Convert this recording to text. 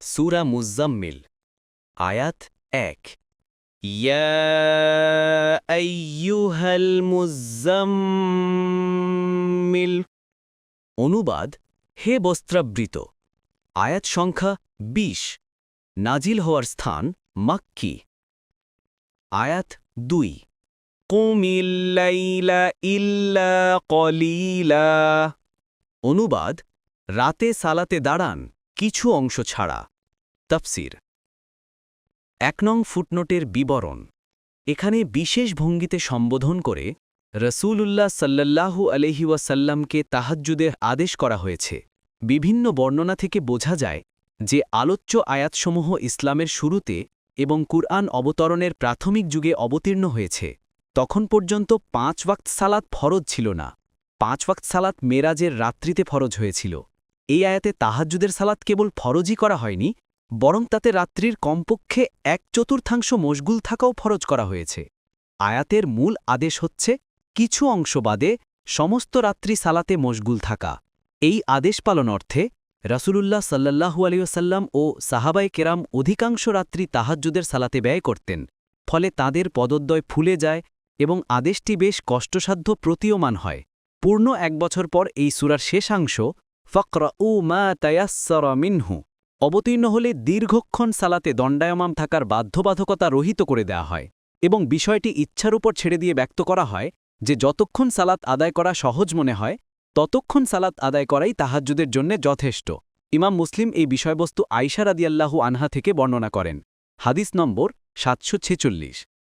সুরা মুজাম্মিল আয়াত এক। ইয়া আইয়ুহাল মুজাম্মিল অনুবাদ, হে বস্ত্রাবৃত, আয়াত সংখ্যা ২০ নাজিল হওয়ার স্থান মাক্কি। আয়াত দুই। কুমিল্লাইলা ইল্লা কলিলা। অনুবাদ, রাতে সালাতে দাঁড়ান। কিছু অংশ ছাড়া। তফসির। এক নং ফুটনোটের বিবরণ। এখানে বিশেষ ভঙ্গিতে সম্বোধন করে রসূলুল্লাহ সাল্লাল্লাহু আলহি ওয়াসাল্লামকে তাহাজ্জুদের আদেশ করা হয়েছে। বিভিন্ন বর্ণনা থেকে বোঝা যায় যে আলোচ্য আয়াতসমূহ ইসলামের শুরুতে এবং কুরআন অবতরণের প্রাথমিক যুগে অবতীর্ণ হয়েছে। তখন পর্যন্ত পাঁচ ওয়াক্ত সালাত ফরজ ছিল না। পাঁচ ওয়াক্ত সালাত মেরাজের রাত্রিতে ফরজ হয়েছিল। এই আয়াতে তাহাজ্জুদের সালাত কেবল ফরজই করা হয়নি, বরং তাতে রাত্রির কমপক্ষে এক চতুর্থাংশ মশগুল থাকাও ফরজ করা হয়েছে। আয়াতের মূল আদেশ হচ্ছে, কিছু অংশ বাদে সমস্ত রাত্রি সালাতে মশগুল থাকা। এই আদেশ পালন অর্থে রাসূলুল্লাহ সাল্লাল্লাহু আলিয়াল্লাম ও সাহাবাই কেরাম অধিকাংশ রাত্রি তাহাজ্জুদের সালাতে ব্যয় করতেন, ফলে তাদের পদদ্বয় ফুলে যায় এবং আদেশটি বেশ কষ্টসাধ্য প্রতীয়মান হয়। পূর্ণ এক বছর পর এই সুরার শেষাংশ ফক্র উ মা তায়াসর মিনহু। অবতীর্ণ হলে দীর্ঘক্ষণ সালাতে দণ্ডায়মাম থাকার বাধ্যবাধকতা রহিত করে দেয়া হয় এবং বিষয়টি ইচ্ছার উপর ছেড়ে দিয়ে ব্যক্ত করা হয় যে যতক্ষণ সালাত আদায় করা সহজ মনে হয়, ততক্ষণ সালাত আদায় করাই তাহাজ্জুদের জন্য যথেষ্ট। ইমাম মুসলিম এই বিষয়বস্তু আইসা রাদিয়াল্লাহু আনহা থেকে বর্ণনা করেন। হাদিস নম্বর সাতশো ছেচল্লিশ।